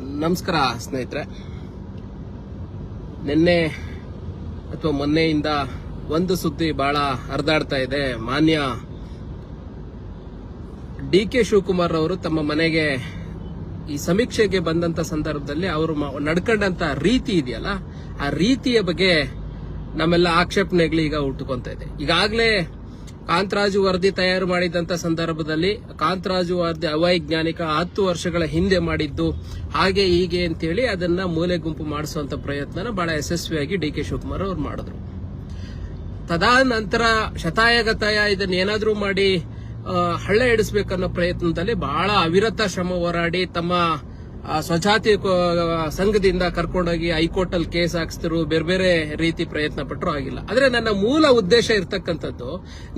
ನಮಸ್ಕಾರ ಸ್ನೇಹಿತರೆ. ನಿನ್ನೆ ಅಥವಾ ಮೊನ್ನೆಯಿಂದ ಒಂದು ಸುದ್ದಿ ಬಹಳ ಹರಿದಾಡ್ತಾ ಇದೆ. ಮಾನ್ಯ ಡಿ ಕೆ ಶಿವಕುಮಾರ್ ಅವರು ತಮ್ಮ ಮನೆಗೆ ಈ ಸಮೀಕ್ಷೆಗೆ ಬಂದಂತ ಸಂದರ್ಭದಲ್ಲಿ ಅವರು ನಡ್ಕೊಂಡಂತ ರೀತಿ ಇದೆಯಲ್ಲ, ಆ ರೀತಿಯ ಬಗ್ಗೆ ನಮ್ಮೆಲ್ಲ ಆಕ್ಷೇಪಣೆಗಳು ಈಗ ಹುಟ್ಟುಕೊಂತ ಇದೆ. ಈಗಾಗಲೇ ಕಾಂತರಾಜು ವರದಿ ತಯಾರು ಮಾಡಿದಂತ ಸಂದರ್ಭದಲ್ಲಿ ಕಾಂತರಾಜು ವರದಿ ಅವೈಜ್ಞಾನಿಕ ಹತ್ತು ವರ್ಷಗಳ ಹಿಂದೆ ಮಾಡಿದ್ದು. ಹಾಗೆ ಹೀಗೆ ಅಂತೇಳಿ ಅದನ್ನ ಮೂಲೆ ಗುಂಪು ಮಾಡಿಸುವಂತ ಪ್ರಯತ್ನನ ಬಹಳ ಯಶಸ್ವಿಯಾಗಿ ಡಿ ಕೆ ಶಿವಕುಮಾರ್ ಅವರು ಮಾಡಿದ್ರು. ತದನಂತರ ಶತಾಯಗತಾಯ ಇದನ್ನ ಏನಾದ್ರೂ ಮಾಡಿ ಹಳ್ಳ ಇಡಿಸ್ಬೇಕನ್ನೋ ಪ್ರಯತ್ನದಲ್ಲಿ ಬಹಳ ಅವಿರತ ಶ್ರಮ ಹೋರಾಡಿ ತಮ್ಮ ಸ್ವಜಾತಿ ಸಂಘದಿಂದ ಕರ್ಕೊಂಡೋಗಿ ಹೈಕೋರ್ಟ್ ಅಲ್ಲಿ ಕೇಸ್ ಹಾಕ್ಸ್ತಿರು, ಬೇರೆ ಬೇರೆ ರೀತಿ ಪ್ರಯತ್ನ ಪಟ್ಟರು ಆಗಿಲ್ಲ. ಆದ್ರೆ ನನ್ನ ಮೂಲ ಉದ್ದೇಶ ಇರ್ತಕ್ಕಂಥದ್ದು,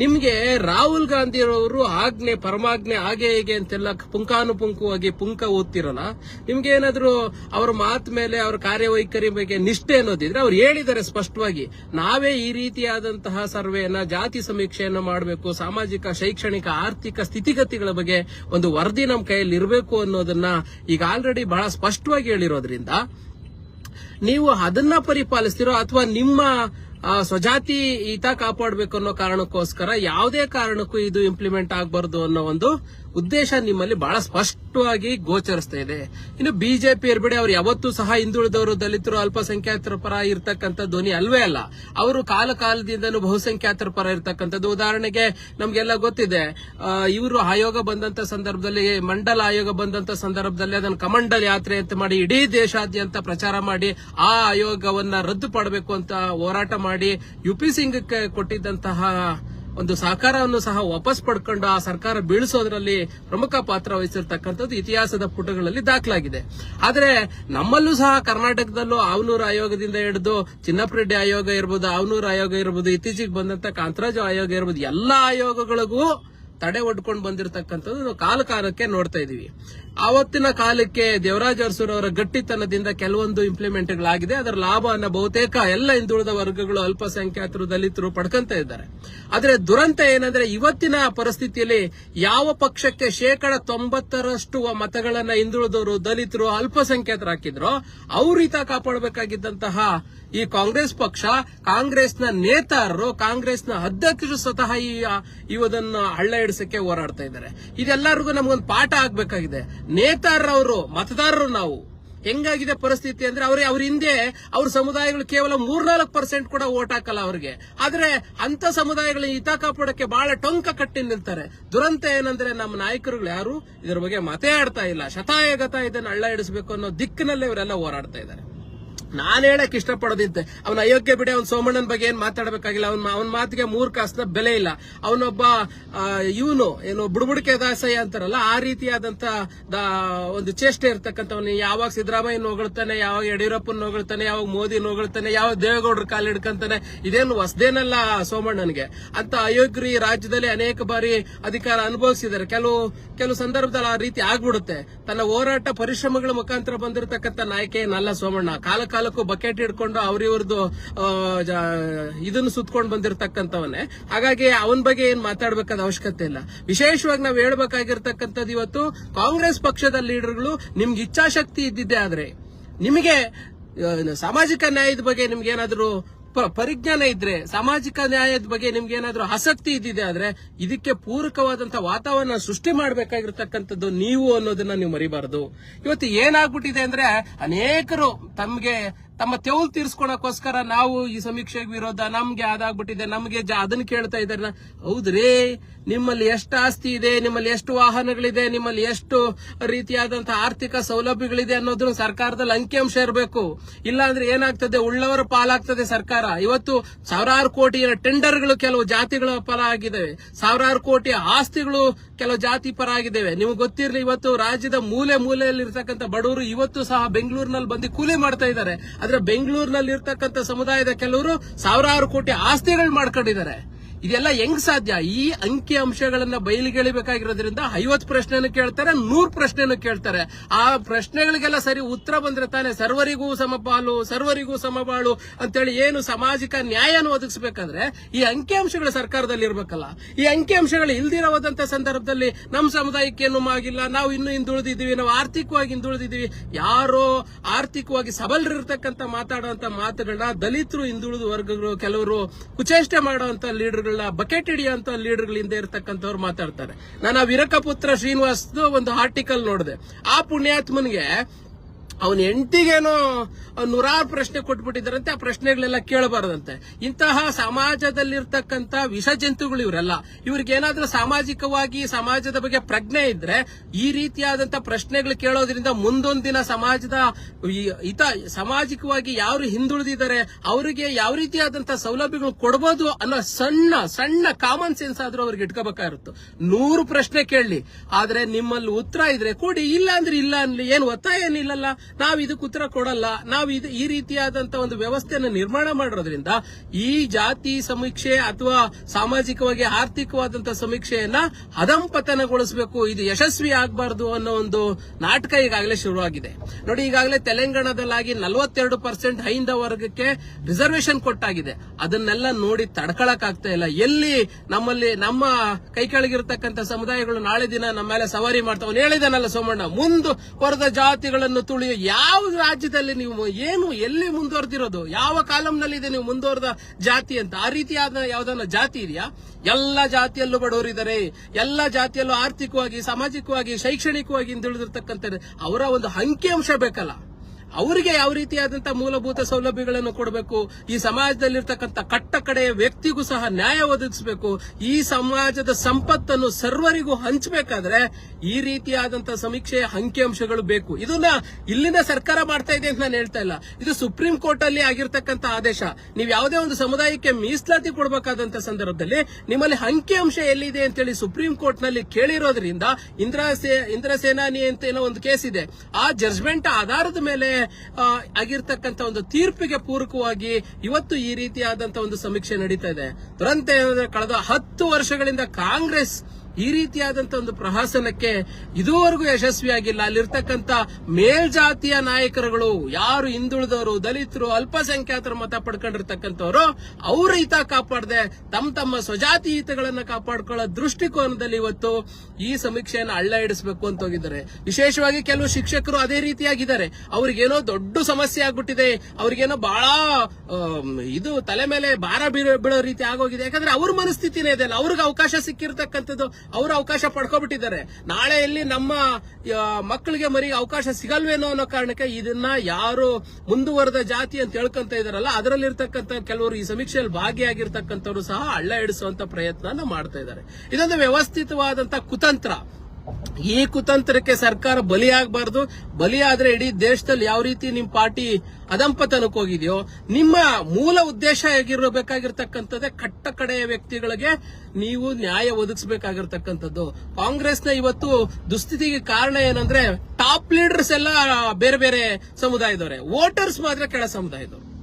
ನಿಮ್ಗೆ ರಾಹುಲ್ ಗಾಂಧಿ ಅವರು ಆಜ್ಞೆ, ಪರಮಾಜ್ಞೆ ಹಾಗೆ ಹೀಗೆ ಅಂತೆಲ್ಲ ಪುಂಕಾನುಪುಂಕವಾಗಿ ಪುಂಕ ಓದ್ತಿರಲ್ಲ, ನಿಮ್ಗೆ ಏನಾದ್ರು ಅವ್ರ ಮಾತ್ ಮೇಲೆ, ಅವ್ರ ಕಾರ್ಯವೈಖರಿ ಬಗ್ಗೆ ನಿಷ್ಠೆ ಅನ್ನೋದಿದ್ರೆ ಅವ್ರು ಹೇಳಿದ್ದಾರೆ ಸ್ಪಷ್ಟವಾಗಿ. ನಾವೇ ಈ ರೀತಿಯಾದಂತಹ ಸರ್ವೆಯನ್ನ, ಜಾತಿ ಸಮೀಕ್ಷೆಯನ್ನ ಮಾಡಬೇಕು, ಸಾಮಾಜಿಕ, ಶೈಕ್ಷಣಿಕ, ಆರ್ಥಿಕ ಸ್ಥಿತಿಗತಿಗಳ ಬಗ್ಗೆ ಒಂದು ವರದಿ ನಮ್ಮ ಕೈಯಲ್ಲಿ ಇರಬೇಕು ಅನ್ನೋದನ್ನ ಈಗ ಆಲ್ರೆಡಿ ಬಹಳ ಸ್ಪಷ್ಟವಾಗಿ ಹೇಳಿರೋದ್ರಿಂದ ನೀವು ಅದನ್ನ ಪರಿಪಾಲಿಸ್ತಿರೋ ಅಥವಾ ನಿಮ್ಮ ಸ್ವಜಾತಿ ಹಿತ ಕಾಪಾಡಬೇಕು ಅನ್ನೋ ಕಾರಣಕ್ಕೋಸ್ಕರ ಯಾವುದೇ ಕಾರಣಕ್ಕೂ ಇದು ಇಂಪ್ಲಿಮೆಂಟ್ ಆಗಬಾರ್ದು ಅನ್ನೋ ಒಂದು ಉದ್ದೇಶ ನಿಮ್ಮಲ್ಲಿ ಬಹಳ ಸ್ಪಷ್ಟವಾಗಿ ಗೋಚರಿಸ್ತಾ ಇದೆ. ಇನ್ನು ಬಿಜೆಪಿ ಇರ್ಬೇಡಿ ಅವ್ರು ಯಾವತ್ತೂ ಸಹ ಹಿಂದುಳಿದವರು ದಲಿತರು ಅಲ್ಪಸಂಖ್ಯಾತರ ಪರ ಇರ್ತಕ್ಕಂಥ ಧ್ವನಿ ಅಲ್ವೇ ಅಲ್ಲ. ಅವರು ಕಾಲ ಕಾಲದಿಂದನೂ ಬಹುಸಂಖ್ಯಾತರ ಪರ ಇರತಕ್ಕಂಥದ್ದು. ಉದಾಹರಣೆಗೆ ನಮ್ಗೆಲ್ಲ ಗೊತ್ತಿದೆ ಇವರು ಆಯೋಗ ಬಂದಂತ ಸಂದರ್ಭದಲ್ಲಿ, ಮಂಡಲ ಆಯೋಗ ಬಂದಂತ ಸಂದರ್ಭದಲ್ಲಿ ಅದನ್ನು ಕಮಂಡಲ್ ಯಾತ್ರೆ ಅಂತ ಮಾಡಿ ಇಡೀ ದೇಶಾದ್ಯಂತ ಪ್ರಚಾರ ಮಾಡಿ ಆ ಆಯೋಗವನ್ನ ರದ್ದು ಮಾಡಬೇಕು ಅಂತ ಹೋರಾಟ ಮಾಡಿ ಯು ಪಿ ಸಿಂಗ್ ಕೊಟ್ಟಿದ್ದಂತಹ ಒಂದು ಸಹಕಾರವನ್ನು ಸಹ ವಾಪಸ್ ಪಡ್ಕೊಂಡು ಆ ಸರ್ಕಾರ ಬೀಳಿಸೋದ್ರಲ್ಲಿ ಪ್ರಮುಖ ಪಾತ್ರ ವಹಿಸಿರ್ತಕ್ಕಂಥದ್ದು ಇತಿಹಾಸದ ಪುಟಗಳಲ್ಲಿ ದಾಖಲಾಗಿದೆ. ಆದ್ರೆ ನಮ್ಮಲ್ಲೂ ಸಹ ಕರ್ನಾಟಕದಲ್ಲೂ ಆವನೂರ ಆಯೋಗದಿಂದ ಹಿಡಿದು ಚಿನ್ನಪ್ಪರೆಡ್ಡಿ ಆಯೋಗ ಇರ್ಬೋದು, ಆವನೂರು ಆಯೋಗ ಇರ್ಬೋದು, ಇತ್ತೀಚೆಗೆ ಬಂದಂತ ಕಾಂತರಾಜು ಆಯೋಗ ಇರ್ಬೋದು, ಎಲ್ಲಾ ಆಯೋಗಗಳಿಗೂ ತಡೆ ಒಡ್ಕೊಂಡು ಬಂದಿರತಕ್ಕಂಥದ್ದು ಕಾಲ ಕಾಲಕ್ಕೆ ನೋಡ್ತಾ ಇದೀವಿ ಆವತ್ತಿನ ಕಾಲಕ್ಕೆ ದೇವರಾಜ ಅರಸೂರ್ ಅವರ ಗಟ್ಟಿತನದಿಂದ ಕೆಲವೊಂದು ಇಂಪ್ಲಿಮೆಂಟ್ಗಳಾಗಿದೆ ಅದರ ಲಾಭವನ್ನ ಬಹುತೇಕ ಎಲ್ಲ ಹಿಂದುಳಿದ ವರ್ಗಗಳು ಅಲ್ಪಸಂಖ್ಯಾತರು ದಲಿತರು ಪಡ್ಕೊಂತ ಇದ್ದಾರೆ. ಆದರೆ ದುರಂತ ಏನಂದ್ರೆ ಇವತ್ತಿನ ಪರಿಸ್ಥಿತಿಯಲ್ಲಿ ಯಾವ ಪಕ್ಷಕ್ಕೆ ಶೇಕಡ ತೊಂಬತ್ತರಷ್ಟು ಮತಗಳನ್ನ ಹಿಂದುಳಿದವರು ದಲಿತರು ಅಲ್ಪಸಂಖ್ಯಾತರು ಹಾಕಿದ್ರೋ ಅವ್ರ ಹಿತ ಕಾಪಾಡಬೇಕಾಗಿದ್ದಂತಹ ಈ ಕಾಂಗ್ರೆಸ್ ಪಕ್ಷ, ಕಾಂಗ್ರೆಸ್ನ ನೇತಾರರು, ಕಾಂಗ್ರೆಸ್ನ ಅಧ್ಯಕ್ಷರು ಸ್ವತಃ ಈ ಇವದನ್ನ ಹಳ್ಳ ಹಿಡಿಸಕ್ಕೆ ಹೋರಾಡ್ತಾ ಇದ್ದಾರೆ. ಇದೆಲ್ಲರಿಗೂ ನಮ್ಗೊಂದು ಪಾಠ ಆಗ್ಬೇಕಾಗಿದೆ. ನೇತಾರರವರು, ಮತದಾರರು ನಾವು. ಹೆಂಗಾಗಿದೆ ಪರಿಸ್ಥಿತಿ ಅಂದ್ರೆ ಅವ್ರಿಗೆ ಅವ್ರ ಹಿಂದೆ ಅವ್ರ ಸಮುದಾಯಗಳು ಕೇವಲ ಮೂರ್ನಾಲ್ಕು ಪರ್ಸೆಂಟ್ ಕೂಡ ಓಟ್ ಹಾಕಲ್ಲ ಅವ್ರಿಗೆ. ಆದ್ರೆ ಅಂತ ಸಮುದಾಯಗಳ ಹಿತ ಕಾಪಾಡಕ್ಕೆ ಬಹಳ ಟೊಂಕ ಕಟ್ಟಿ ನಿಲ್ತಾರೆ. ದುರಂತ ಏನಂದ್ರೆ ನಮ್ಮ ನಾಯಕರುಗಳು ಯಾರು? ಇದ್ರ ಬಗ್ಗೆ ಮತೇ ಆಡ್ತಾ ಇಲ್ಲ. ಶತಾಯಗತ ಇದನ್ನ ಹಳ್ಳ ಇಡಿಸಬೇಕು ಅನ್ನೋ ದಿಕ್ಕಿನಲ್ಲೇ ಇವರೆಲ್ಲ ಹೋರಾಡ್ತಾ ಇದ್ದಾರೆ. ನಾನು ಹೇಳಕ್ ಇಷ್ಟಪಡೋದಿದ್ದೆ ಅವನ ಅಯೋಗ್ಯ ಬಿಡಿ, ಅವ್ನ ಸೋಮಣ್ಣನ ಬಗ್ಗೆ ಏನ್ ಮಾತಾಡಬೇಕಾಗಿಲ್ಲ. ಅವನ ಅವನ ಮಾತಿಗೆ ಮೂರ್ ಕಾಸ್ನ ಬೆಲೆ ಇಲ್ಲ. ಅವನೊಬ್ಬ ಇವನು, ಏನು ಬುಡಬುಡಿಕೆ ದಾಸಯ್ಯ ಅಂತಾರಲ್ಲ, ಆ ರೀತಿಯಾದಂತ ಒಂದು ಚೇಷ್ಟೆ ಇರ್ತಕ್ಕಂಥವ್ನು. ಯಾವಾಗ ಸಿದ್ದರಾಮಯ್ಯ ಹೊಗಳ್ತಾನೆ, ಯಾವಾಗ ಯಡಿಯೂರಪ್ಪನ ಹೊಗಳ್ತಾನೆ, ಯಾವಾಗ ಮೋದಿ ಹೊಗಳ್ತಾನೆ, ಯಾವಾಗ ದೇವೇಗೌಡರ ಕಾಲು ಹಿಡ್ಕಂತಾನೆ, ಇದೇನು ಹೊಸದೇನಲ್ಲ ಸೋಮಣ್ಣನಿಗೆ. ಅಂತ ಅಯೋಗ್ಯರು ರಾಜ್ಯದಲ್ಲಿ ಅನೇಕ ಬಾರಿ ಅಧಿಕಾರ ಅನುಭವಿಸಿದ್ದಾರೆ. ಕೆಲವು ಕೆಲವು ಸಂದರ್ಭದಲ್ಲಿ ಆ ರೀತಿ ಆಗ್ಬಿಡುತ್ತೆ. ತನ್ನ ಹೋರಾಟ, ಪರಿಶ್ರಮಗಳ ಮುಖಾಂತರ ಬಂದಿರತಕ್ಕಂಥ ನಾಯಕ ಏನಲ್ಲ ಸೋಮಣ್ಣ. ಕಾಲ ಕಾಲಕ್ಕೂ ಬಕೆಟ್ ಹಿಡ್ಕೊಂಡು ಅವ್ರಿವ್ರದ್ದು ಇದನ್ನು ಸುತ್ಕೊಂಡು ಬಂದಿರತಕ್ಕಂಥವನ್ನೇ ಹಾಗಾಗಿ ಅವನ ಬಗ್ಗೆ ಏನ್ ಮಾತಾಡಬೇಕಾದ ಅವಶ್ಯಕತೆ ಇಲ್ಲ. ವಿಶೇಷವಾಗಿ ನಾವು ಹೇಳ್ಬೇಕಾಗಿರ್ತಕ್ಕಂಥದ್ದು ಇವತ್ತು, ಕಾಂಗ್ರೆಸ್ ಪಕ್ಷದ ಲೀಡರ್ಗಳು ನಿಮ್ಗೆ ಇಚ್ಛಾಶಕ್ತಿ ಇದ್ದಿದ್ದೆ ಆದ್ರೆ, ನಿಮಗೆ ಸಾಮಾಜಿಕ ನ್ಯಾಯದ ಬಗ್ಗೆ ನಿಮ್ಗೆ ಏನಾದ್ರು ಪರಿಜ್ಞಾನ ಇದ್ರೆ, ಸಾಮಾಜಿಕ ನ್ಯಾಯದ ಬಗ್ಗೆ ನಿಮ್ಗೆ ಏನಾದ್ರೂ ಆಸಕ್ತಿ ಇದ್ದಿದೆ ಆದ್ರೆ ಇದಕ್ಕೆ ಪೂರಕವಾದಂತ ವಾತಾವರಣ ಸೃಷ್ಟಿ ಮಾಡಬೇಕಾಗಿರ್ತಕ್ಕಂಥದ್ದು ನೀವು ಅನ್ನೋದನ್ನ ನೀವು ಮರಿಬಾರದು. ಇವತ್ತು ಏನಾಗ್ಬಿಟ್ಟಿದೆ ಅಂದ್ರೆ ಅನೇಕರು ತಮ್ಗೆ ತಮ್ಮ ತೆವಲ್ ತೀರ್ಸ್ಕೊಳಕ್ಕೋಸ್ಕರ ನಾವು ಈ ಸಮೀಕ್ಷೆಗೆ ವಿರೋಧ ನಮ್ಗೆ ಅದಾಗ್ಬಿಟ್ಟಿದೆ, ನಮ್ಗೆ ಅದನ್ನ ಕೇಳ್ತಾ ಇದ್ದಾರೆ ಹೌದ್ರಿ? ನಿಮ್ಮಲ್ಲಿ ಎಷ್ಟು ಆಸ್ತಿ ಇದೆ, ನಿಮ್ಮಲ್ಲಿ ಎಷ್ಟು ವಾಹನಗಳಿದೆ, ನಿಮ್ಮಲ್ಲಿ ಎಷ್ಟು ರೀತಿಯಾದಂತಹ ಆರ್ಥಿಕ ಸೌಲಭ್ಯಗಳಿದೆ ಅನ್ನೋದ್ರ ಸರ್ಕಾರದಲ್ಲಿ ಅಂಕಿಅಂಶ ಇರಬೇಕು. ಇಲ್ಲ ಅಂದ್ರೆ ಏನಾಗ್ತದೆ? ಉಳ್ಳವರ ಪಾಲಾಗ್ತದೆ ಸರ್ಕಾರ. ಇವತ್ತು ಸಾವಿರಾರು ಕೋಟಿಯ ಟೆಂಡರ್ಗಳು ಕೆಲವು ಜಾತಿಗಳ ಪರ ಆಗಿದ್ದಾವೆ ಸಾವಿರಾರು ಕೋಟಿ ಆಸ್ತಿಗಳು ಕೆಲವು ಜಾತಿ ಪರ ಆಗಿದ್ದಾವೆ. ನಿಮ್ಗೆ ಗೊತ್ತಿರಲಿ, ಇವತ್ತು ರಾಜ್ಯದ ಮೂಲೆ ಮೂಲೆಯಲ್ಲಿ ಇರ್ತಕ್ಕಂಥ ಬಡವರು ಇವತ್ತು ಸಹ ಬೆಂಗಳೂರಿನಲ್ಲಿ ಬಂದು ಕೂಲಿ ಮಾಡ್ತಾ ಇದ್ದಾರೆ. ಆದ್ರೆ ಬೆಂಗಳೂರಿನಲ್ಲಿ ಇರ್ತಕ್ಕಂಥ ಸಮುದಾಯದ ಕೆಲವರು ಸಾವಿರಾರು ಕೋಟಿ ಆಸ್ತಿಗಳು ಮಾಡ್ಕೊಂಡಿದ್ದಾರೆ. ಇದೆಲ್ಲ ಹೆಂಗ್ ಸಾಧ್ಯ? ಈ ಅಂಕಿ ಅಂಶಗಳನ್ನ ಬಯಲಿಗೆಳಿಬೇಕಾಗಿರೋದ್ರಿಂದ ಐವತ್ತು ಪ್ರಶ್ನೆಯನ್ನು ಕೇಳ್ತಾರೆ, ನೂರ್ ಪ್ರಶ್ನೆಯನ್ನು ಕೇಳ್ತಾರೆ. ಆ ಪ್ರಶ್ನೆಗಳಿಗೆಲ್ಲ ಸರಿ ಉತ್ತರ ಬಂದ್ರೆ ತಾನೆ ಸರ್ವರಿಗೂ ಸಮಪಾಲು ಸರ್ವರಿಗೂ ಸಮಬಾಳು ಅಂತೇಳಿ ಏನು ಸಾಮಾಜಿಕ ನ್ಯಾಯನ ಒದಗಿಸಬೇಕಾದ್ರೆ ಈ ಅಂಕಿ ಅಂಶಗಳು ಸರ್ಕಾರದಲ್ಲಿ ಇರ್ಬೇಕಲ್ಲ. ಈ ಅಂಕಿ ಅಂಶಗಳು ಇಲ್ದಿರೋದಂತ ಸಂದರ್ಭದಲ್ಲಿ ನಮ್ಮ ಸಮುದಾಯಕ್ಕೆ ಏನು ಆಗಿಲ್ಲ, ನಾವು ಇನ್ನು ಹಿಂದುಳಿದಿದ್ದೀವಿ, ನಾವು ಆರ್ಥಿಕವಾಗಿ ಹಿಂದುಳಿದಿದ್ದೀವಿ. ಯಾರೋ ಆರ್ಥಿಕವಾಗಿ ಸಬಲರಿರ್ತಕ್ಕಂಥ ಮಾತಾಡುವಂತ ಮಾತುಗಳನ್ನ ದಲಿತರು ಹಿಂದುಳಿದ ವರ್ಗಗಳು ಕೆಲವರು ಕುಚೇಷ್ಟೆ ಮಾಡುವಂತ ಲೀಡರ್ಗಳನ್ನ ಬಕೆಟ್ ಹಿಡಿಯುವಂತ ಲೀಡರ್ಗಳಿಂದ ಇರತಕ್ಕಂಥವ್ರು ಮಾತಾಡ್ತಾರೆ. ನಾನು ಆ ವಿರಕಪುತ್ರ ಶ್ರೀನಿವಾಸ್ದು ಒಂದು ಆರ್ಟಿಕಲ್ ನೋಡಿದೆ. ಆ ಪುಣ್ಯಾತ್ಮನ್ಗೆ ಅವನ ಹೆಂಡತಿಗೇನೋ ನೂರಾರು ಪ್ರಶ್ನೆ ಕೊಟ್ಬಿಟ್ಟಿದ್ದಾರಂತೆ, ಆ ಪ್ರಶ್ನೆಗಳೆಲ್ಲ ಕೇಳಬಾರದಂತೆ. ಇಂತಹ ಸಮಾಜದಲ್ಲಿರ್ತಕ್ಕಂಥ ವಿಷ ಜಂತುಗಳು ಇವರೆಲ್ಲ, ಇವ್ರಿಗೇನಾದ್ರೂ ಸಾಮಾಜಿಕವಾಗಿ ಸಮಾಜದ ಬಗ್ಗೆ ಪ್ರಜ್ಞೆ ಇದ್ರೆ, ಈ ರೀತಿಯಾದಂತ ಪ್ರಶ್ನೆಗಳು ಕೇಳೋದ್ರಿಂದ ಮುಂದೊಂದು ದಿನ ಸಮಾಜದ ಹಿತ, ಸಾಮಾಜಿಕವಾಗಿ ಯಾರು ಹಿಂದುಳಿದಿದ್ದಾರೆ, ಅವರಿಗೆ ಯಾವ ರೀತಿಯಾದಂತಹ ಸೌಲಭ್ಯಗಳು ಕೊಡಬಹುದು ಅನ್ನೋ ಸಣ್ಣ ಸಣ್ಣ ಕಾಮನ್ ಸೆನ್ಸ್ ಆದ್ರೂ ಅವ್ರಿಗೆ ಇಟ್ಕೋಬೇಕಾಗಿರುತ್ತೆ. ನೂರು ಪ್ರಶ್ನೆ ಕೇಳಲಿ ಆದ್ರೆ ನಿಮ್ಮಲ್ಲಿ ಉತ್ತರ ಇದ್ರೆ ಕೊಡಿ ಇಲ್ಲ ಅಂದ್ರೆ ಇಲ್ಲ ಅನ್ಲಿ, ಏನು ಒತ್ತಾಯ ಏನಿಲ್ಲಲ್ಲ. ನಾವ್ ಇದಕ್ಕೆ ಉತ್ತರ ಕೊಡಲ್ಲ, ನಾವು ಇದು ಈ ರೀತಿಯಾದಂತಹ ಒಂದು ವ್ಯವಸ್ಥೆಯನ್ನು ನಿರ್ಮಾಣ ಮಾಡಿರೋದ್ರಿಂದ ಈ ಜಾತಿ ಸಮೀಕ್ಷೆ ಅಥವಾ ಸಾಮಾಜಿಕವಾಗಿ ಆರ್ಥಿಕವಾದಂತಹ ಸಮೀಕ್ಷೆಯನ್ನ ಅಧಂಪತನಗೊಳಿಸಬೇಕು ಇದು ಯಶಸ್ವಿ ಆಗಬಾರದು ಅನ್ನೋ ಒಂದು ನಾಟಕ ಈಗಾಗಲೇ ಶುರುವಾಗಿದೆ. ನೋಡಿ, ಈಗಾಗಲೇ ತೆಲಂಗಾಣದಲ್ಲಾಗಿ ನಲವತ್ತೆರಡು ಪರ್ಸೆಂಟ್ ಹೈಂದ ವರ್ಗಕ್ಕೆ ರಿಸರ್ವೇಶನ್ ಕೊಟ್ಟಾಗಿದೆ. ಅದನ್ನೆಲ್ಲ ನೋಡಿ ತಡ್ಕೊಳಕ್ ಆಗ್ತಾ ಇಲ್ಲ. ಎಲ್ಲಿ ನಮ್ಮಲ್ಲಿ, ನಮ್ಮ ಕೈ ಕೆಳಗಿರತಕ್ಕಂತ ಸಮುದಾಯಗಳು ನಾಳೆ ದಿನ ನಮ್ಮ ಮೇಲೆ ಸವಾರಿ ಮಾಡ್ತಾವ ಹೇಳಿದಾನಲ್ಲ ಸೋಮಣ್ಣ ಮುಂದುವರೆದ ಜಾತಿಗಳನ್ನು ತುಳಿಯೋ ಯಾವ ರಾಜ್ಯದಲ್ಲಿ ನೀವು ಏನು, ಎಲ್ಲಿ ಮುಂದುವರೆದಿರೋದು, ಯಾವ ಕಾಲಂನಲ್ಲಿ ಇದೆ ನೀವು ಮುಂದುವರೆದ ಜಾತಿ ಅಂತ, ಆ ರೀತಿಯಾದ ಯಾವ್ದಾನ ಜಾತಿ ಇದೆಯಾ? ಎಲ್ಲ ಜಾತಿಯಲ್ಲೂ ಬಡವರಿದ್ದಾರೆ. ಎಲ್ಲ ಜಾತಿಯಲ್ಲೂ ಆರ್ಥಿಕವಾಗಿ, ಸಾಮಾಜಿಕವಾಗಿ, ಶೈಕ್ಷಣಿಕವಾಗಿ ಹಿಂದುಳಿದಿರ್ತಕ್ಕಂಥ ಅವರ ಒಂದು ಅಂಕಿಅಂಶ ಬೇಕಲ್ಲ. ಅವರಿಗೆ ಯಾವ ರೀತಿಯಾದಂತಹ ಮೂಲಭೂತ ಸೌಲಭ್ಯಗಳನ್ನು ಕೊಡಬೇಕು? ಈ ಸಮಾಜದಲ್ಲಿರ್ತಕ್ಕಂಥ ಕಟ್ಟ ಕಡೆಯ ವ್ಯಕ್ತಿಗೂ ಸಹ ನ್ಯಾಯ ಒದಗಿಸಬೇಕು. ಈ ಸಮಾಜದ ಸಂಪತ್ತನ್ನು ಸರ್ವರಿಗೂ ಹಂಚಬೇಕಾದ್ರೆ ಈ ರೀತಿಯಾದಂತಹ ಸಮೀಕ್ಷೆಯ ಅಂಕಿಅಂಶಗಳು ಬೇಕು. ಇದನ್ನ ಇಲ್ಲಿನ ಸರ್ಕಾರ ಮಾಡ್ತಾ ಇದೆ ಅಂತ ನಾನು ಹೇಳ್ತಾ ಇಲ್ಲ. ಇದು ಸುಪ್ರೀಂ ಕೋರ್ಟ್ ಅಲ್ಲಿ ಆಗಿರ್ತಕ್ಕಂಥ ಆದೇಶ. ನೀವು ಯಾವುದೇ ಒಂದು ಸಮುದಾಯಕ್ಕೆ ಮೀಸಲಾತಿ ಕೊಡಬೇಕಾದಂತಹ ಸಂದರ್ಭದಲ್ಲಿ ನಿಮ್ಮಲ್ಲಿ ಅಂಕಿಅಂಶ ಎಲ್ಲಿದೆ ಅಂತೇಳಿ ಸುಪ್ರೀಂ ಕೋರ್ಟ್ನಲ್ಲಿ ಕೇಳಿರೋದ್ರಿಂದ ಇಂದ್ರ ಇಂದಿರಾ ಸೇನಾನಿ ಅಂತ ಏನೋ ಒಂದು ಕೇಸ್ ಇದೆ. ಆ ಜಡ್ಜ್ಮೆಂಟ್ ಆಧಾರದ ಮೇಲೆ ಆಗಿರ್ತಕ್ಕಂಥ ಒಂದು ತೀರ್ಪಿಗೆ ಪೂರಕವಾಗಿ ಇವತ್ತು ಈ ರೀತಿಯಾದಂತಹ ಒಂದು ಸಮೀಕ್ಷೆ ನಡೀತಾ ಇದೆ. ದುರಂತ ಏನಂದ್ರೆ ಕಳೆದ ಹತ್ತು ವರ್ಷಗಳಿಂದ ಕಾಂಗ್ರೆಸ್ ಈ ರೀತಿಯಾದಂತ ಒಂದು ಪ್ರಹಾಸನಕ್ಕೆ ಇದುವರೆಗೂ ಯಶಸ್ವಿಯಾಗಿಲ್ಲ. ಅಲ್ಲಿರ್ತಕ್ಕಂಥ ಮೇಲ್ಜಾತಿಯ ನಾಯಕರುಗಳು, ಯಾರು ಹಿಂದುಳಿದವರು, ದಲಿತರು, ಅಲ್ಪಸಂಖ್ಯಾತರ ಮತ ಪಡ್ಕೊಂಡಿರ್ತಕ್ಕಂಥವ್ರು, ಅವ್ರ ಹಿತ ಕಾಪಾಡದೆ, ತಮ್ಮ ತಮ್ಮ ಸ್ವಜಾತಿ ಹಿತಗಳನ್ನ ಕಾಪಾಡ್ಕೊಳ್ಳೋ ದೃಷ್ಟಿಕೋನದಲ್ಲಿ ಇವತ್ತು ಈ ಸಮೀಕ್ಷೆಯನ್ನು ಅಳ್ಳ ಇಡಿಸಬೇಕು ಅಂತ ಹೋಗಿದ್ದಾರೆ. ವಿಶೇಷವಾಗಿ ಕೆಲವು ಶಿಕ್ಷಕರು ಅದೇ ರೀತಿಯಾಗಿದ್ದಾರೆ. ಅವ್ರಿಗೇನೋ ದೊಡ್ಡ ಸಮಸ್ಯೆ ಆಗ್ಬಿಟ್ಟಿದೆ. ಅವ್ರಿಗೇನೋ ಬಹಳ ಇದು ತಲೆ ಮೇಲೆ ಭಾರ ಬೀಳೋ ರೀತಿ ಆಗೋಗಿದೆ. ಯಾಕಂದ್ರೆ ಅವ್ರ ಮನಸ್ಥಿತಿನೇ ಇದೆ ಅಲ್ಲ. ಅವ್ರಿಗೆ ಅವಕಾಶ ಸಿಕ್ಕಿರ್ತಕ್ಕಂಥದ್ದು. ಅವ್ರ ಅವಕಾಶ ಪಡ್ಕೊಬಿಟ್ಟಿದ್ದಾರೆ. ನಾಳೆ ಇಲ್ಲಿ ನಮ್ಮ ಮಕ್ಕಳಿಗೆ ಮರಿ ಅವಕಾಶ ಸಿಗಲ್ವೇನೋ ಅನ್ನೋ ಕಾರಣಕ್ಕೆ ಇದನ್ನ ಯಾರು ಮುಂದುವರೆದ ಜಾತಿ ಅಂತ ಹೇಳ್ಕೊಂತ ಇದಾರಲ್ಲ ಅದರಲ್ಲಿರ್ತಕ್ಕಂಥ ಕೆಲವರು ಈ ಸಮೀಕ್ಷೆಯಲ್ಲಿ ಭಾಗಿಯಾಗಿರ್ತಕ್ಕಂಥವ್ರು ಸಹ ಹಳ್ಳ ಇಡಿಸುವಂತ ಪ್ರಯತ್ನ ಮಾಡ್ತಾ ಇದ್ದಾರೆ. ಇದೊಂದು ವ್ಯವಸ್ಥಿತವಾದಂತಹ ಕುತಂತ್ರ. ಈ ಕುತಂತ್ರಕ್ಕೆ ಸರ್ಕಾರ ಬಲಿಯಾಗಬಾರ್ದು. ಬಲಿಯಾದ್ರೆ ಇಡೀ ದೇಶದಲ್ಲಿ ಯಾವ ರೀತಿ ನಿಮ್ ಪಾರ್ಟಿ ಅದಂಪತನಕ್ಕೆ ಹೋಗಿದೆಯೋ, ನಿಮ್ಮ ಮೂಲ ಉದ್ದೇಶ ಹೇಗಿರಬೇಕಾಗಿರ್ತಕ್ಕಂಥದ್ದೇ ಕಟ್ಟ ಕಡೆಯ ವ್ಯಕ್ತಿಗಳಿಗೆ ನೀವು ನ್ಯಾಯ ಒದಗಿಸಬೇಕಾಗಿರ್ತಕ್ಕಂಥದ್ದು. ಕಾಂಗ್ರೆಸ್ನ ಇವತ್ತು ದುಸ್ಥಿತಿಗೆ ಕಾರಣ ಏನಂದ್ರೆ ಟಾಪ್ ಲೀಡರ್ಸ್ ಎಲ್ಲ ಬೇರೆ ಬೇರೆ ಸಮುದಾಯದವರೇ. ವೋಟರ್ಸ್ ಮಾತ್ರ ಕೆಳ ಸಮುದಾಯದವರು.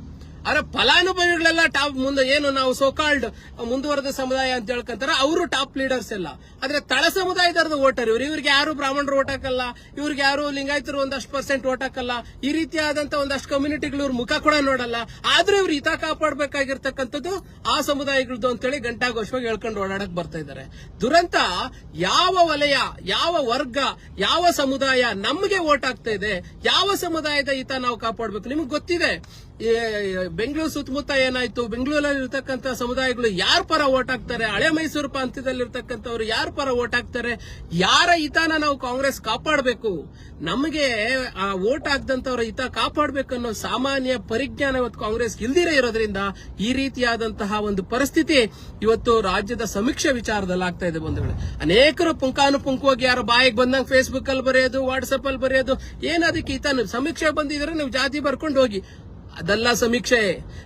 ಆದ್ರೆ ಫಲಾನುಭವಿಗಳೆಲ್ಲ ಟಾಪ್ ಮುಂದೆ ಏನು ನಾವು ಸೋಕಾಲ್ಡ್ ಮುಂದುವರೆದ ಸಮುದಾಯ ಅಂತ ಹೇಳ್ಕೊಂತಾರ, ಅವರು ಟಾಪ್ ಲೀಡರ್ಸ್ ಎಲ್ಲ. ಆದ್ರೆ ತಳ ಸಮುದಾಯದವ್ರದ್ದು ವೋಟರ್ ಇವರು. ಇವ್ರಿಗೆ ಯಾರು ಬ್ರಾಹ್ಮಣರು ಓಟ್ ಹಾಕಲ್ಲ, ಇವ್ರಿಗೆ ಯಾರು ಲಿಂಗಾಯತರು ಒಂದಷ್ಟು ಪರ್ಸೆಂಟ್ ಓಟ್ ಹಾಕಲ್ಲ, ಈ ರೀತಿಯಾದಂತ ಒಂದಷ್ಟು ಕಮ್ಯುನಿಟಿಗಳು ಇವ್ರ ಮುಖ ಕೂಡ ನೋಡಲ್ಲ. ಆದ್ರೂ ಇವ್ರು ಹಿತ ಕಾಪಾಡಬೇಕಾಗಿರ್ತಕ್ಕಂಥದ್ದು ಆ ಸಮುದಾಯಗಳದ್ದು ಅಂತೇಳಿ ಗಂಟಾಘೋಷವಾಗಿ ಹೇಳ್ಕೊಂಡು ಓಡಾಡಕ್ ಬರ್ತಾ ಇದ್ದಾರೆ. ದುರಂತ ಯಾವ ವಲಯ, ಯಾವ ವರ್ಗ, ಯಾವ ಸಮುದಾಯ ನಮಗೆ ಓಟ್ ಆಗ್ತಾ ಇದೆ, ಯಾವ ಸಮುದಾಯದ ಹಿತ ನಾವು ಕಾಪಾಡಬೇಕು? ನಿಮ್ಗೆ ಗೊತ್ತಿದೆ. ಬೆಂಗಳೂರು ಸುತ್ತಮುತ್ತ ಏನಾಯ್ತು? ಬೆಂಗಳೂರಲ್ಲಿ ಇರ್ತಕ್ಕಂಥ ಸಮುದಾಯಗಳು ಯಾರ ಪರ ಓಟ್ ಹಾಕ್ತಾರೆ ಹಳೆ ಮೈಸೂರು ಪ್ರಾಂತ್ಯದಲ್ಲಿ ಇರ್ತಕ್ಕಂಥವ್ರು ಯಾರ ಪರ ಓಟ್ ಹಾಕ್ತಾರೆ ಯಾರ ಹಿತಾನ ನಾವು ಕಾಂಗ್ರೆಸ್ ಕಾಪಾಡಬೇಕು? ನಮಗೆ, ಆ, ಓಟ್ ಹಾಕ್ದಂತವ್ರ ಹಿತ ಕಾಪಾಡಬೇಕನ್ನೋ ಸಾಮಾನ್ಯ ಪರಿಜ್ಞಾನ ಇವತ್ತು ಕಾಂಗ್ರೆಸ್ ಇಲ್ದಿರೇ ಇರೋದ್ರಿಂದ ಈ ರೀತಿಯಾದಂತಹ ಒಂದು ಪರಿಸ್ಥಿತಿ ಇವತ್ತು ರಾಜ್ಯದ ಸಮೀಕ್ಷೆ ವಿಚಾರದಲ್ಲಿ ಆಗ್ತಾ ಇದೆ ಬಂಧುಗಳು. ಅನೇಕರು ಪುಂಖಾನುಪುಂಖವಾಗಿ ಯಾರು ಬಾಯಿಗೆ ಬಂದಂಗೆ ಫೇಸ್ಬುಕ್ ಅಲ್ಲಿ ಬರೆಯೋದು ವಾಟ್ಸಪ್ ಅಲ್ಲಿ ಬರೆಯೋದು ಏನದಕ್ಕೆ ಹಿತ ಸಮೀಕ್ಷೆ ಬಂದಿದ್ರೆ ನೀವು ಜಾತಿ ಬರ್ಕೊಂಡು ಹೋಗಿ. ಅದೆಲ್ಲ ಸಮೀಕ್ಷೆ.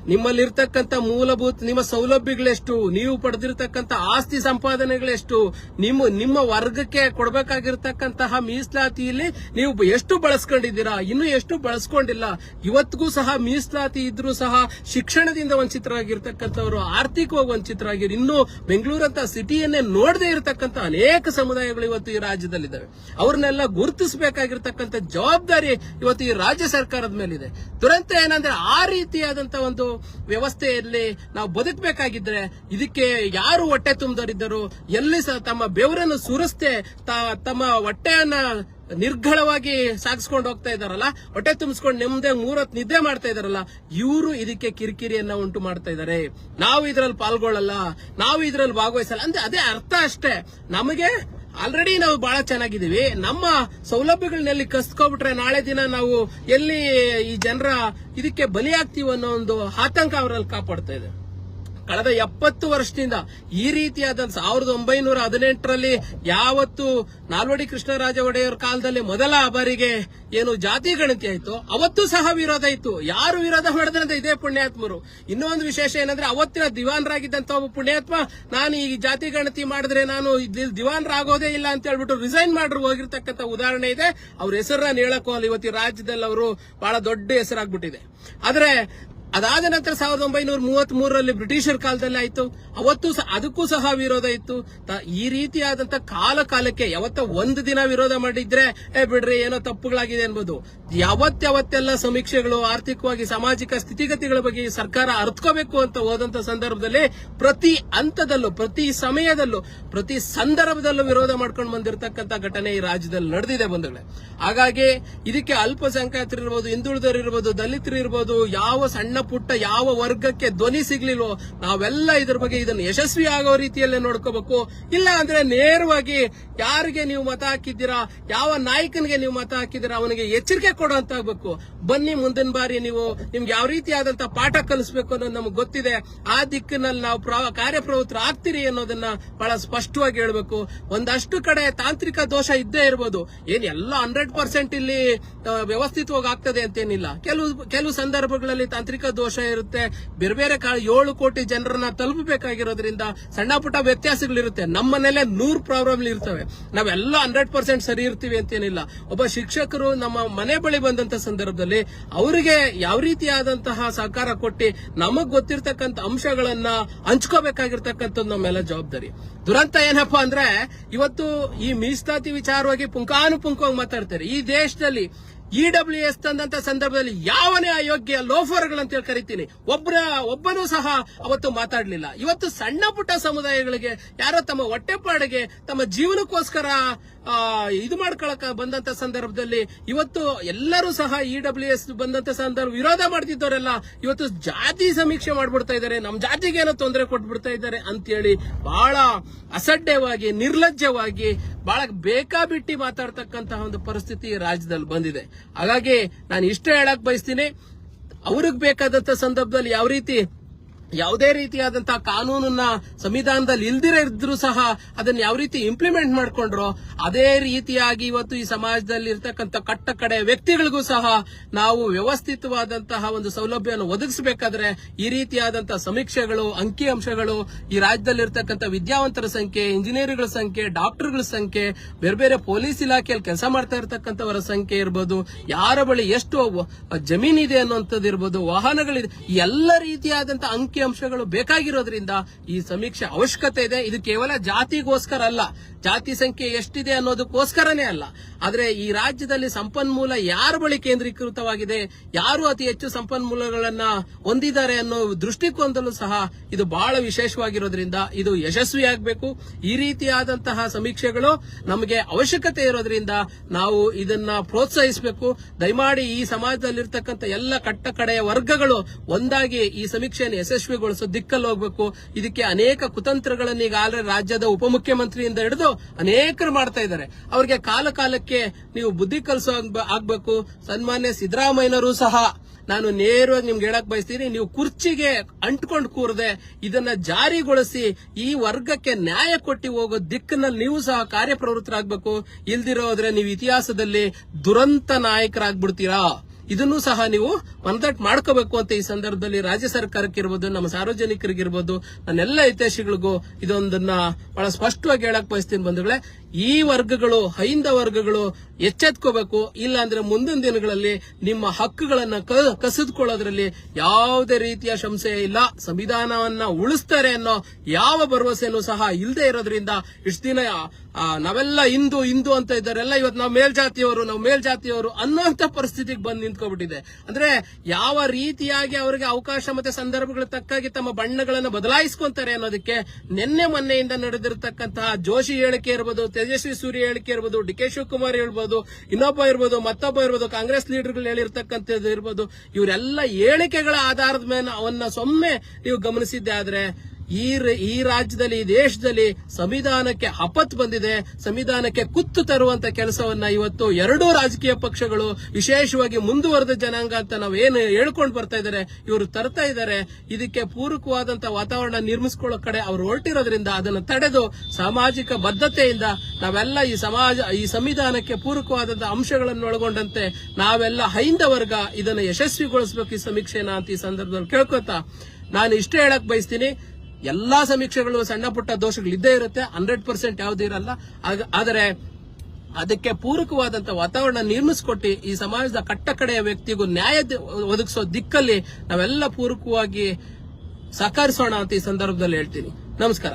ನಿಮ್ಮಲ್ಲಿರ್ತಕ್ಕಂಥ ಮೂಲಭೂತ ನಿಮ್ಮ ಸೌಲಭ್ಯಗಳೆಷ್ಟು, ನೀವು ಪಡೆದಿರತಕ್ಕಂತ ಆಸ್ತಿ ಸಂಪಾದನೆಗಳೆಷ್ಟು, ನಿಮ್ಮ ನಿಮ್ಮ ವರ್ಗಕ್ಕೆ ಕೊಡಬೇಕಾಗಿರ್ತಕ್ಕಂತಹ ಮೀಸಲಾತಿಯಲ್ಲಿ ನೀವು ಎಷ್ಟು ಬಳಸ್ಕೊಂಡಿದ್ದೀರಾ, ಇನ್ನು ಎಷ್ಟು ಬಳಸ್ಕೊಂಡಿಲ್ಲ, ಇವತ್ತಿಗೂ ಸಹ ಮೀಸಲಾತಿ ಇದ್ರೂ ಸಹ ಶಿಕ್ಷಣದಿಂದ ವಂಚಿತರಾಗಿರ್ತಕ್ಕಂಥವ್ರು, ಆರ್ಥಿಕವಾಗಿ ವಂಚಿತರಾಗಿರು, ಇನ್ನು ಬೆಂಗಳೂರಂತ ಸಿಟಿಯನ್ನೇ ನೋಡದೇ ಇರತಕ್ಕಂತ ಅನೇಕ ಸಮುದಾಯಗಳು ಇವತ್ತು ಈ ರಾಜ್ಯದಲ್ಲಿದ್ದಾವೆ. ಅವ್ರನ್ನೆಲ್ಲ ಗುರುತಿಸಬೇಕಾಗಿರ್ತಕ್ಕಂಥ ಜವಾಬ್ದಾರಿ ಇವತ್ತು ಈ ರಾಜ್ಯ ಸರ್ಕಾರದ ಮೇಲಿದೆ. ದುರಂತ ಏನಂದ್ರೆ ಆ ರೀತಿಯಾದಂತ ಒಂದು ವ್ಯವಸ್ಥೆಯಲ್ಲಿ ನಾವು ಬದುಕಬೇಕಾಗಿದ್ರೆ ಇದಕ್ಕೆ ಯಾರು ಹೊಟ್ಟೆ ತುಂಬದರಿದ್ದರು ಎಲ್ಲಿ ಸಹ ತಮ್ಮ ಬೆವರನ್ನು ಸುರಿಸ್ತೆ ತಮ್ಮ ಹೊಟ್ಟೆಯನ್ನ ನಿರ್ಘಳವಾಗಿ ಸಾಗಿಸ್ಕೊಂಡು ಹೋಗ್ತಾ ಇದಾರಲ್ಲ ಹೊಟ್ಟೆ ತುಂಬಿಸ್ಕೊಂಡು ನೆಮ್ಮದಿ ಮೂರತ್ ನಿದ್ದೆ ಮಾಡ್ತಾ ಇದಾರಲ್ಲ ಇವರು ಇದಕ್ಕೆ ಕಿರಿಕಿರಿಯನ್ನ ಉಂಟು ಮಾಡ್ತಾ ಇದ್ದಾರೆ. ನಾವು ಇದ್ರಲ್ಲಿ ಪಾಲ್ಗೊಳ್ಳಲ್ಲ, ನಾವು ಇದ್ರಲ್ಲಿ ಭಾಗವಹಿಸಲ್ಲ. ಅಂದ್ರೆ ಅದೇ ಅರ್ಥ ಅಷ್ಟೇ. ನಮಗೆ ಆಲ್ರೆಡಿ ನಾವು ಬಹಳ ಚೆನ್ನಾಗಿದ್ದೀವಿ. ನಮ್ಮ ಸೌಲಭ್ಯಗಳನ್ನೆಲ್ಲಿ ಕಸ್ಕೊಬಿಟ್ರೆ ನಾಳೆ ದಿನ ನಾವು ಎಲ್ಲಿ ಈ ಜನರ ಇದಕ್ಕೆ ಬಲಿಯಾಗ್ತೀವಿ ಅನ್ನೋ ಒಂದು ಆತಂಕ ಅವರಲ್ಲಿ ಕಾಪಾಡ್ತಾ ಇದೆ. ಕಳೆದ ಎಪ್ಪತ್ತು ವರ್ಷದಿಂದ ಈ ರೀತಿಯಾದ ಸಾವಿರದ ಒಂಬೈನೂರ ಹದಿನೆಂಟರಲ್ಲಿ ಯಾವತ್ತು ನಾಲ್ವಡಿ ಕೃಷ್ಣರಾಜ ಒಡೆಯರ್ ಕಾಲದಲ್ಲಿ ಮೊದಲ ಬಾರಿಗೆ ಏನು ಜಾತಿ ಗಣತಿ ಆಯ್ತು, ಅವತ್ತು ಸಹ ವಿರೋಧ ಇತ್ತು. ಯಾರು ವಿರೋಧ ಮಾಡಿದ್ರೆ ಇದೇ ಪುಣ್ಯಾತ್ಮರು. ಇನ್ನೊಂದು ವಿಶೇಷ ಏನಂದ್ರೆ, ಅವತ್ತಿನ ದಿವಾನ್ರಾಗಿದ್ದಂತ ಒಬ್ಬ ಪುಣ್ಯಾತ್ಮ, ನಾನು ಈ ಜಾತಿ ಗಣತಿ ಮಾಡಿದ್ರೆ ನಾನು ದಿವಾನ್ರಾಗೋದೇ ಇಲ್ಲ ಅಂತ ಹೇಳ್ಬಿಟ್ಟು ರಿಸೈನ್ ಮಾಡ್ರು ಹೋಗಿರ್ತಕ್ಕಂಥ ಉದಾಹರಣೆ ಇದೆ. ಅವ್ರ ಹೆಸರನ್ನ ಹೇಳಕ್ಕೋ ಇವತ್ತು ರಾಜ್ಯದಲ್ಲಿ ಅವರು ಬಹಳ ದೊಡ್ಡ ಹೆಸರಾಗ್ಬಿಟ್ಟಿದೆ. ಆದ್ರೆ ಅದಾದ ನಂತರ ಸಾವಿರದ ಒಂಬೈನೂರ ಮೂವತ್ತ್ ಮೂರರಲ್ಲಿ ಬ್ರಿಟಿಷರ್ ಕಾಲದಲ್ಲಿ ಆಯ್ತು. ಅವತ್ತು ಅದಕ್ಕೂ ಸಹ ವಿರೋಧ ಇತ್ತು. ಈ ರೀತಿಯಾದಂತ ಕಾಲ ಕಾಲಕ್ಕೆ ಯಾವತ್ತ ಒಂದು ದಿನ ವಿರೋಧ ಮಾಡಿದ್ರೆ, ಏ ಬಿಡ್ರಿ, ಏನೋ ತಪ್ಪುಗಳಾಗಿದೆ ಅನ್ಬೋದು ಯಾವತ್ಯಾವತ್ತೆಲ್ಲ ಸಮೀಕ್ಷೆಗಳು, ಆರ್ಥಿಕವಾಗಿ ಸಾಮಾಜಿಕ ಸ್ಥಿತಿಗತಿಗಳ ಬಗ್ಗೆ ಸರ್ಕಾರ ಅರ್ಥಕೋಬೇಕು ಅಂತ ಹೋದಂತ ಸಂದರ್ಭದಲ್ಲಿ ಪ್ರತಿ ಹಂತದಲ್ಲೂ, ಪ್ರತಿ ಸಮಯದಲ್ಲೂ, ಪ್ರತಿ ಸಂದರ್ಭದಲ್ಲೂ ವಿರೋಧ ಮಾಡ್ಕೊಂಡು ಬಂದಿರತಕ್ಕಂತ ಘಟನೆ ಈ ರಾಜ್ಯದಲ್ಲಿ ನಡೆದಿದೆ ಬಂಧುಗಳೇ. ಹಾಗಾಗಿ ಇದಕ್ಕೆ ಅಲ್ಪಸಂಖ್ಯಾತರಿರ್ಬೋದು ಹಿಂದುಳಿದರಿರ್ಬೋದು ದಲಿತರು ಇರ್ಬೋದು, ಯಾವ ಸಣ್ಣ ಪುಟ್ಟ, ಯಾವ ವರ್ಗಕ್ಕೆ ಧ್ವನಿ ಸಿಗ್ಲಿಲ್ವೋ, ನಾವೆಲ್ಲ ಇದ್ರ ಬಗ್ಗೆ ಇದನ್ನು ಯಶಸ್ವಿ ಆಗೋ ರೀತಿಯಲ್ಲೇ ನೋಡ್ಕೋಬೇಕು. ಇಲ್ಲ ಅಂದ್ರೆ ನೇರವಾಗಿ ಯಾರಿಗೆ ನೀವು ಮತ ಹಾಕಿದ್ದೀರಾ, ಯಾವ ನಾಯಕನಿಗೆ ನೀವು ಮತ ಹಾಕಿದ್ದೀರಾ, ಅವನಿಗೆ ಎಚ್ಚರಿಕೆ ಕೊಡುವಂತಾಗಬೇಕು ಬನ್ನಿ ಮುಂದಿನ ಬಾರಿ ನೀವು ನಿಮ್ಗೆ ಯಾವ ರೀತಿಯಾದಂತ ಪಾಠ ಕಲಿಸ್ಬೇಕು ಅನ್ನೋದು ನಮ್ಗೆ ಗೊತ್ತಿದೆ. ಆ ದಿಕ್ಕಿನಲ್ಲಿ ನಾವು ಪ್ರ- ಕಾರ್ಯಪ್ರವೃತ್ತರು ಆಗ್ತೀರಿ ಅನ್ನೋದನ್ನ ಬಹಳ ಸ್ಪಷ್ಟವಾಗಿ ಹೇಳ್ಬೇಕು. ಒಂದಷ್ಟು ಕಡೆ ತಾಂತ್ರಿಕ ದೋಷ ಇದ್ದೇ ಇರ್ಬೋದು. ಏನ್ ಎಲ್ಲ ಹಂಡ್ರೆಡ್ ಪರ್ಸೆಂಟ್ ಇಲ್ಲಿ ವ್ಯವಸ್ಥಿತವಾಗಿ ಆಗ್ತದೆ ಅಂತೇನಿಲ್ಲ. ಕೆಲವು ಕೆಲವು ಸಂದರ್ಭಗಳಲ್ಲಿ ತಾಂತ್ರಿಕ ದೋಷ ಇರುತ್ತೆ. ಬೇರೆ ಬೇರೆ ಏಳು ಕೋಟಿ ಜನರನ್ನ ತಲುಪಬೇಕಾಗಿರೋದ್ರಿಂದ ಸಣ್ಣ ಪುಟ್ಟ ವ್ಯತ್ಯಾಸಗಳಿರುತ್ತೆ. ನಮ್ಮ ಮನೇಲೆ ನೂರ್ ಪ್ರಾಬ್ಲಮ್ ಇರ್ತವೆ ನಾವೆಲ್ಲ ಹಂಡ್ರೆಡ್ ಪರ್ಸೆಂಟ್ ಸರಿ ಇರ್ತೀವಿ ಅಂತೇನಿಲ್ಲ. ಒಬ್ಬ ಶಿಕ್ಷಕರು ನಮ್ಮ ಮನೆ ಬಳಿ ಬಂದಂತ ಸಂದರ್ಭದಲ್ಲಿ ಅವರಿಗೆ ಯಾವ ರೀತಿಯಾದಂತಹ ಸಹಕಾರ ಕೊಟ್ಟು ನಮಗ್ ಗೊತ್ತಿರ್ತಕ್ಕಂಥ ಅಂಶಗಳನ್ನ ಹಂಚ್ಕೋಬೇಕಾಗಿರ್ತಕ್ಕಂಥದ್ದು ನಮ್ಮೆಲ್ಲ ಜವಾಬ್ದಾರಿ. ದುರಂತ ಏನಪ್ಪಾ ಅಂದ್ರೆ ಇವತ್ತು ಈ ಮೀಸಲಾತಿ ವಿಚಾರವಾಗಿ ಪುಂಕಾನುಪುಂಕವಾಗಿ ಮಾತಾಡ್ತಾರೆ. ಈ ದೇಶದಲ್ಲಿ ಇ ಡಬ್ಲ್ಯೂ ಎಸ್ ತಂದಂತ ಸಂದರ್ಭದಲ್ಲಿ ಯಾವನೇ ಅಯೋಗ್ಯ ಲೋಫರ್ಗಳಂತ ಕರಿತೀನಿ. ಒಬ್ಬರ ಒಬ್ಬನೂ ಸಹ ಅವತ್ತು ಮಾತಾಡಲಿಲ್ಲ. ಇವತ್ತು ಸಣ್ಣ ಪುಟ್ಟ ಸಮುದಾಯಗಳಿಗೆ ಯಾರೋ ತಮ್ಮ ಹೊಟ್ಟೆಪಾಡಿಗೆ ತಮ್ಮ ಜೀವನಕ್ಕೋಸ್ಕರ ಇದು ಮಾಡ್ಕೊಳಕ ಬಂದಂತ ಸಂದರ್ಭದಲ್ಲಿ ಇವತ್ತು ಎಲ್ಲರೂ ಸಹ ಇ ಡಬ್ಲ್ಯೂ ಎಸ್ ಬಂದಂತ ಸಂದರ್ಭ ವಿರೋಧ ಮಾಡ್ತಿದ್ದವರೆಲ್ಲ ಇವತ್ತು ಜಾತಿ ಸಮೀಕ್ಷೆ ಮಾಡ್ಬಿಡ್ತಾ ಇದ್ದಾರೆ. ನಮ್ಮ ಜಾತಿಗೆ ಏನೋ ತೊಂದರೆ ಕೊಟ್ಬಿಡ್ತಾ ಇದ್ದಾರೆ ಅಂತೇಳಿ ಬಹಳ ಅಸಡ್ಡೆವಾಗಿ, ನಿರ್ಲಜ್ಜವಾಗಿ ಬಹಳ ಬೇಕಾಬಿಟ್ಟಿ ಮಾತಾಡ್ತಕ್ಕಂತಹ ಒಂದು ಪರಿಸ್ಥಿತಿ ರಾಜ್ಯದಲ್ಲಿ ಬಂದಿದೆ. ಹಾಗಾಗಿ ನಾನು ಇಷ್ಟೇ ಹೇಳಕ್ ಬಯಸ್ತೀನಿ. ಅವ್ರಿಗೆ ಬೇಕಾದಂತ ಸಂದರ್ಭದಲ್ಲಿ ಯಾವ ರೀತಿ ಯಾವುದೇ ರೀತಿಯಾದಂತಹ ಕಾನೂನನ್ನ ಸಂವಿಧಾನದಲ್ಲಿ ಇಲ್ದಿರ ಇದ್ರು ಸಹ ಅದನ್ನ ಯಾವ ರೀತಿ ಇಂಪ್ಲಿಮೆಂಟ್ ಮಾಡ್ಕೊಂಡ್ರೋ, ಅದೇ ರೀತಿಯಾಗಿ ಇವತ್ತು ಈ ಸಮಾಜದಲ್ಲಿ ಇರ್ತಕ್ಕಂಥ ಕಟ್ಟ ಕಡೆ ವ್ಯಕ್ತಿಗಳಿಗೂ ಸಹ ನಾವು ವ್ಯವಸ್ಥಿತವಾದಂತಹ ಒಂದು ಸೌಲಭ್ಯವನ್ನು ಒದಗಿಸಬೇಕಾದ್ರೆ ಈ ರೀತಿಯಾದಂತಹ ಸಮೀಕ್ಷೆಗಳು ಅಂಕಿ ಅಂಶಗಳು ಈ ರಾಜ್ಯದಲ್ಲಿ ಇರ್ತಕ್ಕಂಥ ವಿದ್ಯಾವಂತರ ಸಂಖ್ಯೆ, ಇಂಜಿನಿಯರ್ಗಳ ಸಂಖ್ಯೆ, ಡಾಕ್ಟರ್ಗಳ ಸಂಖ್ಯೆ, ಬೇರೆ ಬೇರೆ ಪೊಲೀಸ್ ಇಲಾಖೆಯಲ್ಲಿ ಕೆಲಸ ಮಾಡ್ತಾ ಇರ್ತಕ್ಕಂಥವರ ಸಂಖ್ಯೆ ಇರ್ಬೋದು, ಯಾರ ಬಳಿ ಎಷ್ಟು ಜಮೀನಿದೆ ಅನ್ನುವಂಥದ್ದು ಇರ್ಬೋದು ವಾಹನಗಳಿದೆ ಎಲ್ಲ ರೀತಿಯಾದಂತಹ ಅಂಕಿ ಅಂಶಗಳು ಬೇಕಾಗಿರೋದ್ರಿಂದ ಈ ಸಮೀಕ್ಷೆ ಅವಶ್ಯಕತೆ ಇದೆ. ಇದು ಕೇವಲ ಜಾತಿಗೋಸ್ಕರ ಅಲ್ಲ. ಜಾತಿ ಸಂಖ್ಯೆ ಎಷ್ಟಿದೆ ಅನ್ನೋದಕ್ಕೋಸ್ಕರನೇ ಅಲ್ಲ. ಆದರೆ ಈ ರಾಜ್ಯದಲ್ಲಿ ಸಂಪನ್ಮೂಲ ಯಾರ ಬಳಿ ಕೇಂದ್ರೀಕೃತವಾಗಿದೆ, ಯಾರು ಅತಿ ಹೆಚ್ಚು ಸಂಪನ್ಮೂಲಗಳನ್ನ ಹೊಂದಿದ್ದಾರೆ ಅನ್ನೋ ದೃಷ್ಟಿಕೋನದಲ್ಲೂ ಸಹ ಇದು ಬಹಳ ವಿಶೇಷವಾಗಿರೋದ್ರಿಂದ ಇದು ಯಶಸ್ವಿಯಾಗಬೇಕು. ಈ ರೀತಿಯಾದಂತಹ ಸಮೀಕ್ಷೆಗಳು ನಮಗೆ ಅವಶ್ಯಕತೆ ಇರೋದ್ರಿಂದ ನಾವು ಇದನ್ನ ಪ್ರೋತ್ಸಾಹಿಸಬೇಕು. ದಯಮಾಡಿ ಈ ಸಮಾಜದಲ್ಲಿರ್ತಕ್ಕಂಥ ಎಲ್ಲ ಕಟ್ಟ ಕಡೆಯ ವರ್ಗಗಳು ಒಂದಾಗಿ ಈ ಸಮೀಕ್ಷೆಯನ್ನು ಯಶಸ್ವಿಗೊಳಿಸೋ ದಿಕ್ಕಲ್ಲಿ ಹೋಗಬೇಕು. ಇದಕ್ಕೆ ಅನೇಕ ಕುತಂತ್ರಗಳನ್ನು ಈಗಾಗಲೇ ರಾಜ್ಯದ ಉಪಮುಖ್ಯಮಂತ್ರಿಯಿಂದ ಹಿಡಿದು ಅನೇಕರು ಮಾಡ್ತಾ ಇದ್ದಾರೆ. ಅವ್ರಿಗೆ ಕಾಲ ಕಾಲಕ್ಕೆ ನೀವು ಬುದ್ಧಿ ಕಲಿಸೋ ಆಗ್ಬೇಕು. ಸನ್ಮಾನ್ಯ ಸಿದ್ದರಾಮಯ್ಯನವರು ಸಹ ನಾನು ನೇರವಾಗಿ ನಿಮ್ಗೆ ಹೇಳಕ್ ಬಯಸ್ತೀನಿ, ನೀವು ಕುರ್ಚಿಗೆ ಅಂಟ್ಕೊಂಡು ಕೂರದೆ ಇದನ್ನ ಜಾರಿಗೊಳಿಸಿ ಈ ವರ್ಗಕ್ಕೆ ನ್ಯಾಯ ಕೊಟ್ಟಿ ಹೋಗೋ ದಿಕ್ಕಿನಲ್ಲಿ ನೀವು ಸಹ ಕಾರ್ಯಪ್ರವೃತ್ತರಾಗಬೇಕು. ಇಲ್ದಿರೋದ್ರೆ ನೀವು ಇತಿಹಾಸದಲ್ಲಿ ದುರಂತ ನಾಯಕರಾಗ್ಬಿಡ್ತೀರಾ? ಇದನ್ನು ಸಹ ನೀವು ಮನದಟ್ಟು ಮಾಡ್ಕೋಬೇಕು ಅಂತ ಈ ಸಂದರ್ಭದಲ್ಲಿ ರಾಜ್ಯ ಸರ್ಕಾರಕ್ಕೆ ಇರ್ಬೋದು, ನಮ್ಮ ಸಾರ್ವಜನಿಕರಿಗಿರ್ಬೋದು ನನ್ನೆಲ್ಲ ಹಿತೈಷಿಗಳಿಗೂ ಇದೊಂದನ್ನ ಬಹಳ ಸ್ಪಷ್ಟವಾಗಿ ಹೇಳಕ್ ಬಯಸ್ತೀನಿ ಬಂಧುಗಳೇ. ಈ ವರ್ಗಗಳು, ಹೈಂದ ವರ್ಗಗಳು ಎಚ್ಚೆತ್ಕೋಬೇಕು. ಇಲ್ಲ ಅಂದ್ರೆ ಮುಂದಿನ ದಿನಗಳಲ್ಲಿ ನಿಮ್ಮ ಹಕ್ಕುಗಳನ್ನ ಕಸಿದುಕೊಳ್ಳೋದ್ರಲ್ಲಿ ಯಾವುದೇ ರೀತಿಯ ಸಂಶಯ ಇಲ್ಲ. ಸಂವಿಧಾನವನ್ನ ಉಳಿಸ್ತಾರೆ ಅನ್ನೋ ಯಾವ ಭರವಸೆಯನ್ನು ಸಹ ಇಲ್ಲದೆ ಇರೋದ್ರಿಂದ ಇಷ್ಟು ದಿನ ನಾವೆಲ್ಲ ಹಿಂದೂ ಹಿಂದೂ ಅಂತ ಇದ್ದಾರೆಲ್ಲ ಇವತ್ತು ನಾವು ಮೇಲ್ಜಾತಿಯವರು ನಾವು ಮೇಲ್ಜಾತಿಯವರು ಅನ್ನೋಂತ ಪರಿಸ್ಥಿತಿಗೆ ಬಂದು ನಿಂತ್ಕೊಬಿಟ್ಟಿದೆ. ಅಂದ್ರೆ ಯಾವ ರೀತಿಯಾಗಿ ಅವರಿಗೆ ಅವಕಾಶ ಮತ್ತೆ ಸಂದರ್ಭಗಳ ತಕ್ಕಾಗಿ ತಮ್ಮ ಬಣ್ಣಗಳನ್ನು ಬದಲಾಯಿಸ್ಕೊಂತಾರೆ ಅನ್ನೋದಕ್ಕೆ ನಿನ್ನೆ ಮೊನ್ನೆಯಿಂದ ನಡೆದಿರತಕ್ಕಂತಹ ಜೋಶಿ ಹೇಳಿಕೆ ಇರ್ಬೋದು, ತೇಜಸ್ವಿ ಸೂರ್ಯ ಹೇಳಿಕೆ ಇರ್ಬೋದು, ಡಿ ಕೆ ಶಿವಕುಮಾರ್ ಇರ್ಬೋದು, ಇನ್ನೊಬ್ಬ ಇರ್ಬೋದು, ಮತ್ತೊಬ್ಬ ಇರ್ಬೋದು, ಕಾಂಗ್ರೆಸ್ ಲೀಡರ್ಗಳು ಹೇಳಿರ್ತಕ್ಕಂಥದ್ದು ಇರ್ಬೋದು, ಇವರೆಲ್ಲ ಹೇಳಿಕೆಗಳ ಆಧಾರದ ಮೇಲೆ ಅವನ್ನ ಸೊಮ್ಮೆ ನೀವು ಗಮನಿಸಿದ್ದೆ ಆದ್ರೆ ಈ ಈ ರಾಜ್ಯದಲ್ಲಿ, ಈ ದೇಶದಲ್ಲಿ ಸಂವಿಧಾನಕ್ಕೆ ಅಪತ್ ಬಂದಿದೆ. ಸಂವಿಧಾನಕ್ಕೆ ಕುತ್ತು ತರುವಂತ ಕೆಲಸವನ್ನ ಇವತ್ತು ಎರಡೂ ರಾಜಕೀಯ ಪಕ್ಷಗಳು ವಿಶೇಷವಾಗಿ ಮುಂದುವರೆದ ಜನಾಂಗ ಅಂತ ನಾವು ಏನು ಹೇಳ್ಕೊಂಡು ಬರ್ತಾ ಇದ್ದಾರೆ ಇವರು ತರ್ತಾ ಇದ್ದಾರೆ ಇದಕ್ಕೆ ಪೂರಕವಾದಂತ ವಾತಾವರಣ ನಿರ್ಮಿಸ್ಕೊಳ್ಳೋ ಕಡೆ ಅವರು ಹೊರಟಿರೋದ್ರಿಂದ ಅದನ್ನು ತಡೆದು ಸಾಮಾಜಿಕ ಬದ್ಧತೆಯಿಂದ ನಾವೆಲ್ಲ ಈ ಸಮಾಜ, ಈ ಸಂವಿಧಾನಕ್ಕೆ ಪೂರಕವಾದಂತ ಅಂಶಗಳನ್ನು ಒಳಗೊಂಡಂತೆ ನಾವೆಲ್ಲ ಹೈಂದ ವರ್ಗ ಇದನ್ನು ಯಶಸ್ವಿಗೊಳಿಸಬೇಕು ಈ ಸಮೀಕ್ಷೆನ ಅಂತ ಈ ಸಂದರ್ಭದಲ್ಲಿ ಕೇಳ್ಕೊತಾ. ನಾನು ಇಷ್ಟೇ ಹೇಳಕ್ ಬಯಸ್ತೀನಿ. ಎಲ್ಲಾ ಸಮೀಕ್ಷೆಗಳು ಸಣ್ಣ ಪುಟ್ಟ ದೋಷಗಳು ಇದ್ದೇ ಇರುತ್ತೆ, ಹಂಡ್ರೆಡ್ ಪರ್ಸೆಂಟ್ ಯಾವುದೂ ಇರಲ್ಲ. ಆದರೆ ಅದಕ್ಕೆ ಪೂರಕವಾದಂತ ವಾತಾವರಣ ನಿರ್ಮಿಸಿಕೊಟ್ಟು ಈ ಸಮಾಜದ ಕಟ್ಟಕಡೆಯ ವ್ಯಕ್ತಿಗೂ ನ್ಯಾಯ ಒದಗಿಸೋ ದಿಕ್ಕಲ್ಲಿ ನಾವೆಲ್ಲ ಪೂರಕವಾಗಿ ಸಹಕರಿಸೋಣ ಅಂತ ಈ ಸಂದರ್ಭದಲ್ಲಿ ಹೇಳ್ತೀನಿ. ನಮಸ್ಕಾರ.